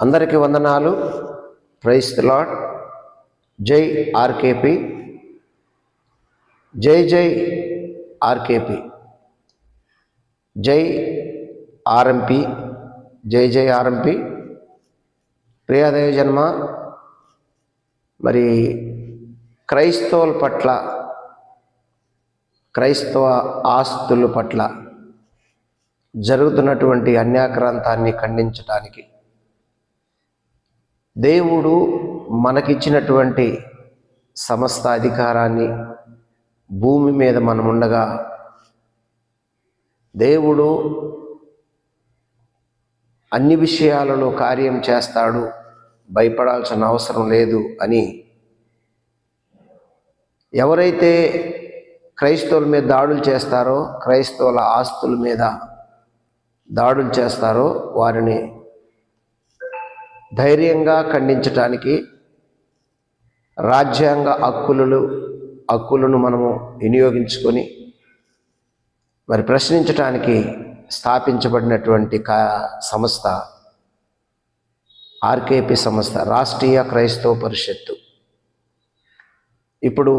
అందరికీ వందనాలు. Praise lord జై ఆర్కేపి. జై జై ఆర్కేపి. జై ఆర్ఎంపి. జై జై ఆర్ఎంపి. ప్రియాదయ జన్మ. మరి క్రైస్తవుల పట్ల క్రైస్తవ ఆస్తుల పట్ల జరుగుతున్నటువంటి అన్యాక్రాంతాన్ని ఖండించడానికి దేవుడు మనకిచ్చినటువంటి సమస్త అధికారాన్ని భూమి మీద మనం ఉండగా దేవుడు అన్ని విషయాలలో కార్యం చేస్తాడు భయపడాల్సిన అవసరం లేదు అని ఎవరైతే క్రైస్తవుల మీద దాడులు చేస్తారో క్రైస్తవుల ఆస్తుల మీద దాడులు చేస్తారో వారిని ధైర్యంగా ఖండించటానికి రాజ్యాంగ హక్కులు హక్కులను మనము వినియోగించుకొని మరి ప్రశ్నించటానికి స్థాపించబడినటువంటి కా సంస్థ ఆర్కేపి సంస్థ రాష్ట్రీయ క్రైస్తవ పరిషత్తు. ఇప్పుడు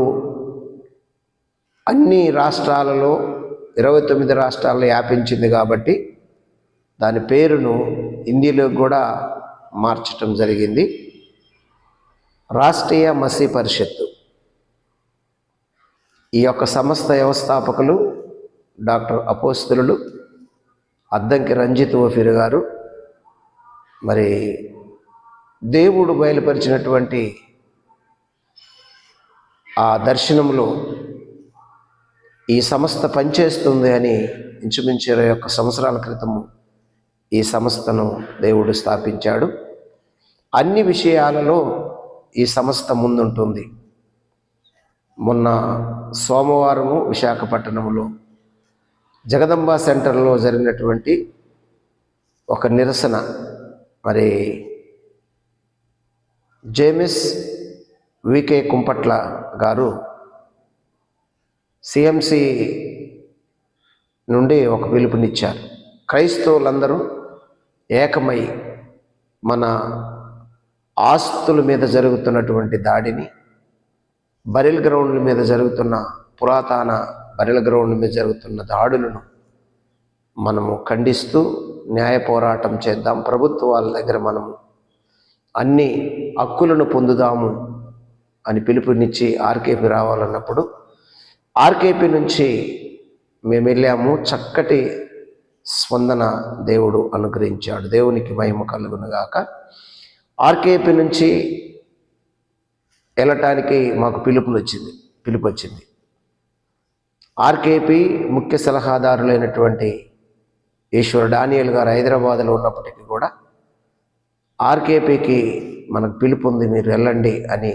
అన్ని రాష్ట్రాలలో ఇరవై తొమ్మిది రాష్ట్రాల్లో వ్యాపించింది కాబట్టి దాని పేరును హిందీలో కూడా మార్చటం జరిగింది. రాష్ట్రీయ మసీ పరిషత్తు. ఈ యొక్క సంస్థ వ్యవస్థాపకులు డాక్టర్ అపోస్తులు అద్దంకి రంజిత్ ఓఫిర్ గారు. మరి దేవుడు బయలుపరిచినటువంటి ఆ దర్శనంలో ఈ సంస్థ పనిచేస్తుంది అని ఇంచుమించు ఇరవై ఒక్క సంవత్సరాల క్రితము ఈ సంస్థను దేవుడు స్థాపించాడు. అన్ని విషయాలలో ఈ సంస్థ ముందుంటుంది. మొన్న సోమవారము విశాఖపట్నంలో జగదంబ సెంటర్లో జరిగినటువంటి ఒక నిరసన. మరి జేమిస్ వికే కుంపట్ల గారు సిఎంసి నుండి ఒక పిలుపునిచ్చారు. క్రైస్తవులందరూ ఏకమై మన ఆస్తుల మీద జరుగుతున్నటువంటి దాడిని బరిల్ గ్రౌండ్ల మీద జరుగుతున్న పురాతన బరిల్ గ్రౌండ్ల మీద జరుగుతున్న దాడులను మనము ఖండిస్తూ న్యాయ పోరాటం చేద్దాం. ప్రభుత్వాల దగ్గర మనము అన్ని హక్కులను పొందుదాము అని పిలుపునిచ్చి ఆర్కేపీ రావాలన్నప్పుడు ఆర్కేపీ నుంచి మేము వెళ్ళాము. చక్కటి స్పందన దేవుడు అనుగ్రహించాడు. దేవునికి మహిమ కలుగునుగాక. ఆర్కేపీ నుంచి వెళ్ళటానికి మాకు పిలుపులు వచ్చింది పిలుపు వచ్చింది. ఆర్కేపీ ముఖ్య సలహాదారులైనటువంటి ఈశ్వర్ డానియల్ గారు హైదరాబాద్లో ఉన్నప్పటికీ కూడా ఆర్కేపీకి మనకు పిలుపు ఉంది మీరు వెళ్ళండి అని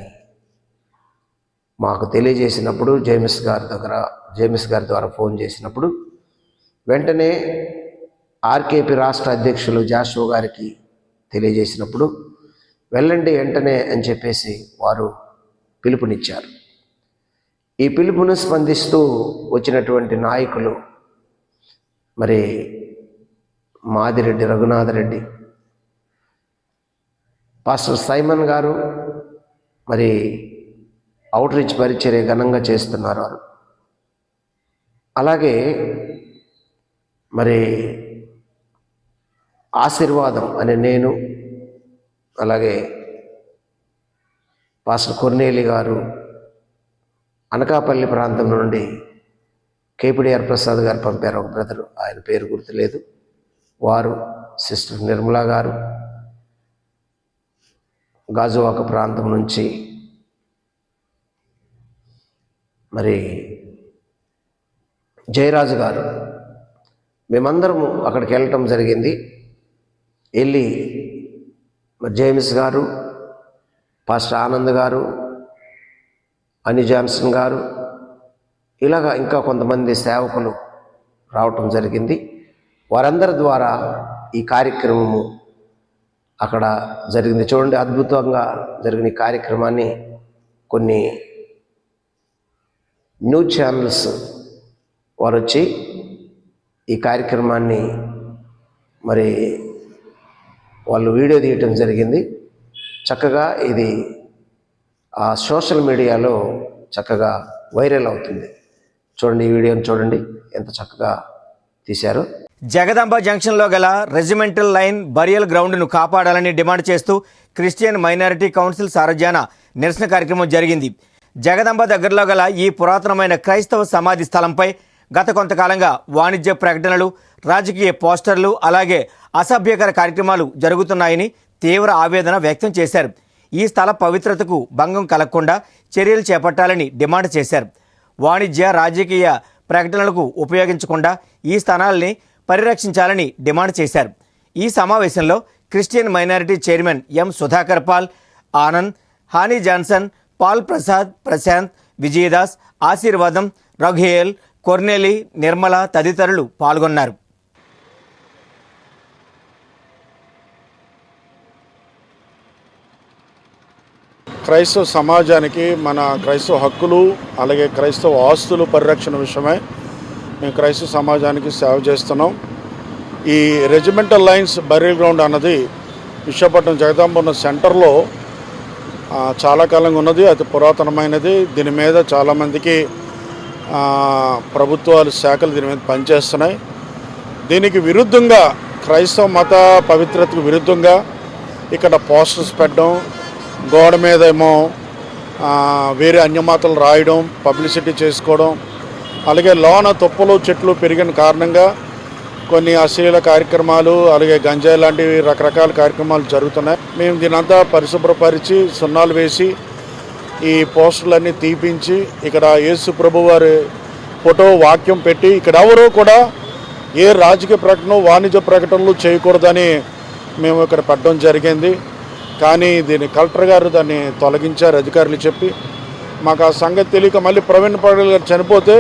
మాకు తెలియజేసినప్పుడు జేమిస్ గారి దగ్గర జేమిస్ గారి ద్వారా ఫోన్ చేసినప్పుడు వెంటనే ఆర్కేపీ రాష్ట్ర అధ్యక్షులు జాషో గారికి తెలియజేసినప్పుడు వెళ్ళండి వెంటనే అని చెప్పేసి వారు పిలుపునిచ్చారు. ఈ పిలుపును స్పందిస్తూ వచ్చినటువంటి నాయకులు మరి మాదిరెడ్డి రఘునాథరెడ్డి పాస్టర్ సైమన్ గారు మరి అవుట్ రీచ్ పరిచర్య ఘనంగా చేస్తున్నారు వారు. అలాగే మరి ఆశీర్వాదం అనే నేను అలాగే పాస్టర్ కొర్నేలి గారు అనకాపల్లి ప్రాంతం నుండి కేపిడిఆర్ ప్రసాద్ గారు పంపారు. ఒక బ్రదరు ఆయన పేరు గుర్తులేదు. వారు సిస్టర్ నిర్మలా గారు గాజువాక ప్రాంతం నుంచి మరి జయరాజు గారు. మేమందరము అక్కడికి వెళ్ళటం జరిగింది. వెళ్ళి మరి జేమ్స్ గారు పాస్టర్ ఆనంద్ గారు అని జాన్సన్ గారు ఇలాగా ఇంకా కొంతమంది సేవకులు రావటం జరిగింది. వారందరి ద్వారా ఈ కార్యక్రమము అక్కడ జరిగింది. చూడండి అద్భుతంగా జరిగిన ఈ కార్యక్రమాన్ని కొన్ని న్యూస్ ఛానల్స్ వారు వచ్చి ఈ కార్యక్రమాన్ని మరి వాళ్ళు వీడియో తీయటం జరిగింది. చక్కగా ఇది ఆ సోషల్ మీడియాలో చక్కగా వైరల్ అవుతుంది. చూడండి ఈ వీడియోని చూడండి. ఎంత చక్కగా తీశారు. జగదాంబ జంక్షన్లో గల రెజిమెంటల్ లైన్ బరియల్ గ్రౌండ్ను కాపాడాలని డిమాండ్ చేస్తూ క్రిస్టియన్ మైనారిటీ కౌన్సిల్ సారజాన నిరసన కార్యక్రమం జరిగింది. జగదాంబ దగ్గరలో గల ఈ పురాతనమైన క్రైస్తవ సమాధి స్థలంపై గత కొంతకాలంగా వాణిజ్య ప్రకటనలు రాజకీయ పోస్టర్లు అలాగే అసభ్యకర కార్యక్రమాలు జరుగుతున్నాయని తీవ్ర ఆవేదన వ్యక్తం చేశారు. ఈ స్థల పవిత్రతకు భంగం కలగకుండా చర్యలు చేపట్టాలని డిమాండ్ చేశారు. వాణిజ్య రాజకీయ ప్రకటనలకు ఉపయోగించకుండా ఈ స్థానాల్ని పరిరక్షించాలని డిమాండ్ చేశారు. ఈ సమావేశంలో Christian minority chairman M Sudhakar Paul Anand Honey Johnson Paul Prasad Prashanth Vijayadas Ashirvadam Raguel కొర్నేలి Nirmala తదితరులు పాల్గొన్నారు. క్రైస్తవ సమాజానికి మన క్రైస్తవ హక్కులు అలాగే క్రైస్తవ ఆస్తులు పరిరక్షణ విషయమై మేము క్రైస్తవ సమాజానికి సేవ చేస్తున్నాం. ఈ రెజిమెంటల్ లైన్స్ బరీల్ గ్రౌండ్ అన్నది విశాఖపట్నం జగదాంబున్న సెంటర్లో చాలా కాలంగా ఉన్నది. అతి పురాతనమైనది. దీని మీద చాలామందికి ప్రభుత్వాలు శాఖలు దీని మీద పనిచేస్తున్నాయి. దీనికి విరుద్ధంగా క్రైస్తవ మత పవిత్రతకు విరుద్ధంగా ఇక్కడ పోస్టర్స్ పెట్టడం గోడ మీద ఏమో వేరే అన్యమాతలు రాయడం పబ్లిసిటీ చేసుకోవడం అలాగే లోన తుప్పలు చెట్లు పెరిగిన కారణంగా కొన్ని అశ్లీల కార్యక్రమాలు అలాగే గంజాయి లాంటివి రకరకాల కార్యక్రమాలు జరుగుతున్నాయి. మేము దీనంతా పరిశుభ్రపరిచి సున్నాలు వేసి ఈ పోస్టర్లన్నీ తీపించి ఇక్కడ యేసు ప్రభు వారి ఫోటో వాక్యం పెట్టి ఇక్కడ ఎవరు కూడా ఏ రాజకీయ ప్రకటన వాణిజ్య ప్రకటనలు చేయకూడదని మేము ఇక్కడ పెట్టడం జరిగింది. కానీ దీన్ని కలెక్టర్ గారు దాన్ని తొలగించారు అధికారులు చెప్పి. మాకు ఆ సంగతి తెలియక మళ్ళీ ప్రవీణ్ పాటల్ గారు చనిపోతే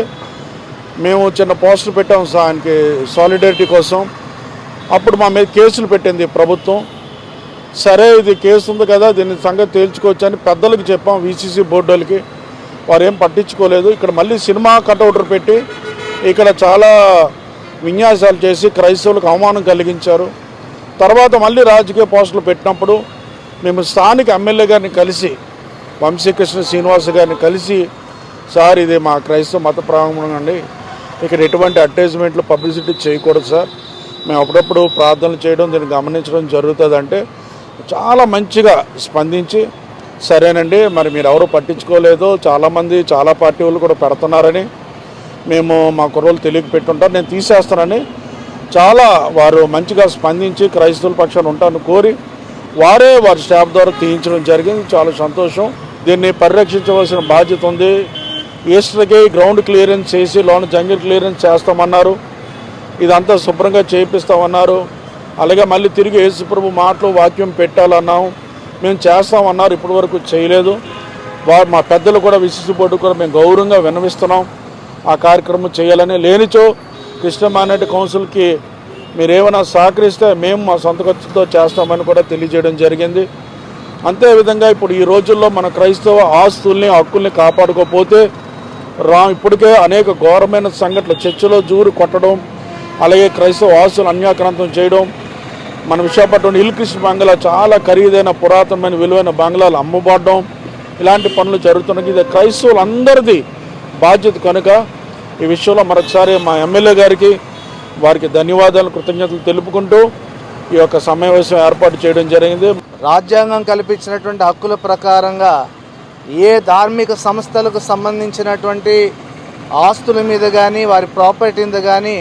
మేము చిన్న పోస్టులు పెట్టాం సార్ ఆయనకి సాలిడారిటీ కోసం. అప్పుడు మా మీద కేసులు పెట్టింది ప్రభుత్వం. సరే ఇది కేసు ఉంది కదా దీని సంగతి తేల్చుకోవచ్చు అని పెద్దలకు చెప్పాం వీసీసీ బోర్డు వాళ్ళకి వారు ఏం పట్టించుకోలేదు. ఇక్కడ మళ్ళీ సినిమా కటౌటర్ పెట్టి ఇక్కడ చాలా విన్యాసాలు చేసి క్రైస్తవులకు అవమానం కలిగించారు. తర్వాత మళ్ళీ రాజకీయ పోస్టులు పెట్టినప్పుడు మేము స్థానిక ఎమ్మెల్యే గారిని కలిసి వంశీకృష్ణ శ్రీనివాస్ గారిని కలిసి సార్ ఇది మా క్రైస్తవ మత ప్రాంగణం అండి. ఇక్కడ ఎటువంటి అడ్వర్టైజ్మెంట్లు పబ్లిసిటీ చేయకూడదు సార్. మేము అప్పుడప్పుడు ప్రార్థనలు చేయడం దీన్ని గమనించడం జరుగుతుందంటే చాలా మంచిగా స్పందించి సరేనండి మరి మీరు ఎవరు పట్టించుకోలేదు చాలామంది చాలా పార్టీ వాళ్ళు కూడా పెడుతున్నారని మేము మా కుర్రోళ్ళు తెలియక పెట్టుంటారు నేను తీసేస్తానని చాలా వారు మంచిగా స్పందించి క్రైస్తవుల పక్షాన ఉంటాను కోరి వారే వారి స్టాఫ్ ద్వారా తీయించడం జరిగింది. చాలా సంతోషం. దీన్ని పరిరక్షించవలసిన బాధ్యత ఉంది. ఈస్టర్కి గ్రౌండ్ క్లియరెన్స్ చేసి లోన జంగిల్ క్లియరెన్స్ చేస్తామన్నారు. ఇదంతా శుభ్రంగా చేపిస్తామన్నారు. అలాగే మళ్ళీ తిరిగి యేసుప్రభు మాటలు వాక్యం పెట్టాలన్నాం. మేము చేస్తామన్నారు ఇప్పటి వరకు చేయలేదు మా పెద్దలు కూడా విశిష్ట బోర్డు కూడా మేము గౌరవంగా విన్నవిస్తున్నాం. ఆ కార్యక్రమం చేయాలని లేనిచో కృష్ణ మైనార్టీ కౌన్సిల్కి మీరు ఏమైనా సహకరిస్తే మేము మా సొంత ఖర్చుతో చేస్తామని కూడా తెలియజేయడం జరిగింది. అంతేవిధంగా ఇప్పుడు ఈ రోజుల్లో మన క్రైస్తవ ఆస్తుల్ని హక్కుల్ని కాపాడుకోకపోతే రా ఇప్పటికే అనేక ఘోరమైన సంఘటనలు చర్చిలో జూరు కొట్టడం అలాగే క్రైస్తవ ఆస్తులు అన్యాక్రాంతం చేయడం మన విశాఖపట్నం హిల్ బంగ్లా చాలా ఖరీదైన పురాతనమైన విలువైన బంగ్లాలు అమ్మబడడం. ఇలాంటి పనులు జరుగుతున్నాయి ఇది క్రైస్తవులందరిది బాధ్యత కనుక ఈ విషయంలో మరొకసారి మా ఎమ్మెల్యే గారికి వారికి ధన్యవాదాలు కృతజ్ఞతలు తెలుపుకుంటూ ఈ యొక్క సమావేశం ఏర్పాటు చేయడం జరిగింది. రాజ్యాంగం కల్పించినటువంటి హక్కుల ప్రకారంగా ఏ ధార్మిక సంస్థలకు సంబంధించినటువంటి ఆస్తుల మీద కానీ వారి ప్రాపర్టీ మీద కానీ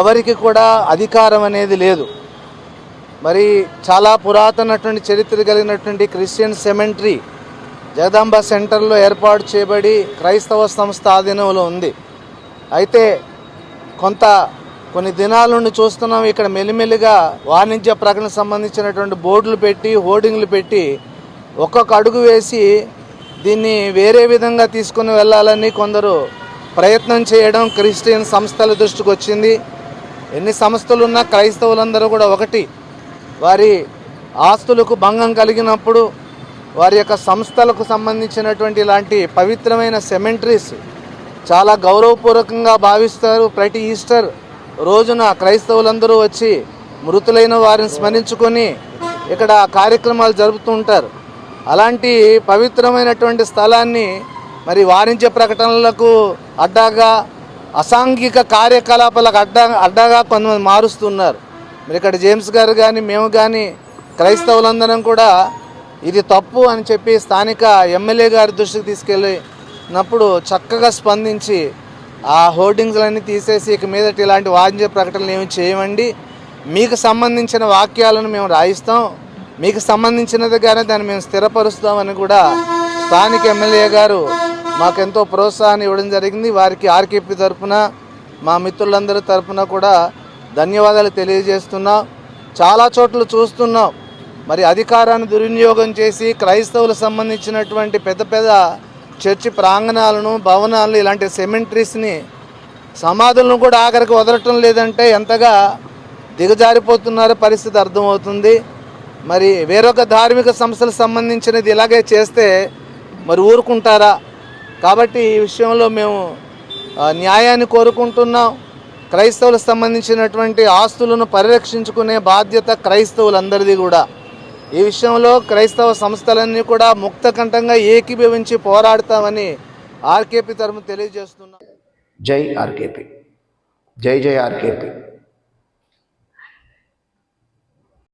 ఎవరికి కూడా అధికారం అనేది లేదు. మరి చాలా పురాతనటువంటి చరిత్ర కలిగినటువంటి క్రిస్టియన్ సెమెంటరీ జగదాంబ సెంటర్లో ఏర్పాటు చేయబడి క్రైస్తవ సంస్థ ఆధీనంలో ఉంది. అయితే కొంత కొన్ని దినాల నుండి చూస్తున్నాం ఇక్కడ మెల్లిమెల్లిగా వాణిజ్య ప్రకటన సంబంధించినటువంటి బోర్డులు పెట్టి హోర్డింగ్లు పెట్టి ఒక్కొక్క అడుగు వేసి దీన్ని వేరే విధంగా తీసుకుని వెళ్ళాలని కొందరు ప్రయత్నం చేయడం క్రిస్టియన్ సంస్థల దృష్టికి వచ్చింది. ఎన్ని సంస్థలు ఉన్నా క్రైస్తవులందరూ కూడా ఒకటి వారి ఆస్తులకు భంగం కలిగినప్పుడు వారి యొక్క సంస్థలకు సంబంధించినటువంటి ఇలాంటి పవిత్రమైన సెమెంటరీస్ చాలా గౌరవపూర్వకంగా భావిస్తారు. ప్రతి ఈస్టర్ రోజున క్రైస్తవులందరూ వచ్చి మృతులైన వారిని స్మరించుకొని ఇక్కడ కార్యక్రమాలు జరుపుతూ ఉంటారు. అలాంటి పవిత్రమైనటువంటి స్థలాన్ని మరి వాణిజ్య ప్రకటనలకు అడ్డాగా అసాంఘిక కార్యకలాపాలకు అడ్డా అడ్డాగా కొంతమంది మారుస్తున్నారు. మరి ఇక్కడ జేమ్స్ గారు కానీ మేము కానీ క్రైస్తవులందరం కూడా ఇది తప్పు అని చెప్పి స్థానిక ఎమ్మెల్యే గారి దృష్టికి తీసుకెళ్ళినప్పుడు చక్కగా స్పందించి ఆ హోర్డింగ్స్లన్నీ తీసేసి ఇక మీదట ఇలాంటి వాణిజ్య ప్రకటనలు ఏమి చేయమండి. మీకు సంబంధించిన వాక్యాలను మేము రాయిస్తాం. మీకు సంబంధించినదిగానే దాన్ని మేము స్థిరపరుస్తామని కూడా స్థానిక ఎమ్మెల్యే గారు మాకెంతో ప్రోత్సాహాన్ని ఇవ్వడం జరిగింది. వారికి ఆర్కేపీ తరఫున మా మిత్రులందరి తరఫున కూడా ధన్యవాదాలు తెలియజేస్తున్నాం. చాలా చోట్ల చూస్తున్నాం. మరి అధికారాన్ని దుర్వినియోగం చేసి క్రైస్తవులకు సంబంధించినటువంటి పెద్ద పెద్ద చర్చి ప్రాంగణాలను భవనాలను ఇలాంటి సెమెంట్రీస్ని సమాధులను కూడా ఆఖరికి వదలటం లేదంటే ఎంతగా దిగజారిపోతున్నారు పరిస్థితి అర్థమవుతుంది. మరి వేరొక ధార్మిక సంస్థలకు సంబంధించినది ఇలాగే చేస్తే మరి ఊరుకుంటారా? కాబట్టి ఈ విషయంలో మేము న్యాయాన్ని కోరుకుంటున్నాం. క్రైస్తవులకు సంబంధించినటువంటి ఆస్తులను పరిరక్షించుకునే బాధ్యత క్రైస్తవులందరిది కూడా. ఈ విషయంలో క్రైస్తవ సంస్థలన్నీ కూడా ముక్తకంఠంగా ఏకీభవించి పోరాడతామని ఆర్కేపీ తరపు తెలియజేస్తున్నా జై ఆర్కేపీ. జై జై ఆర్కేపీ.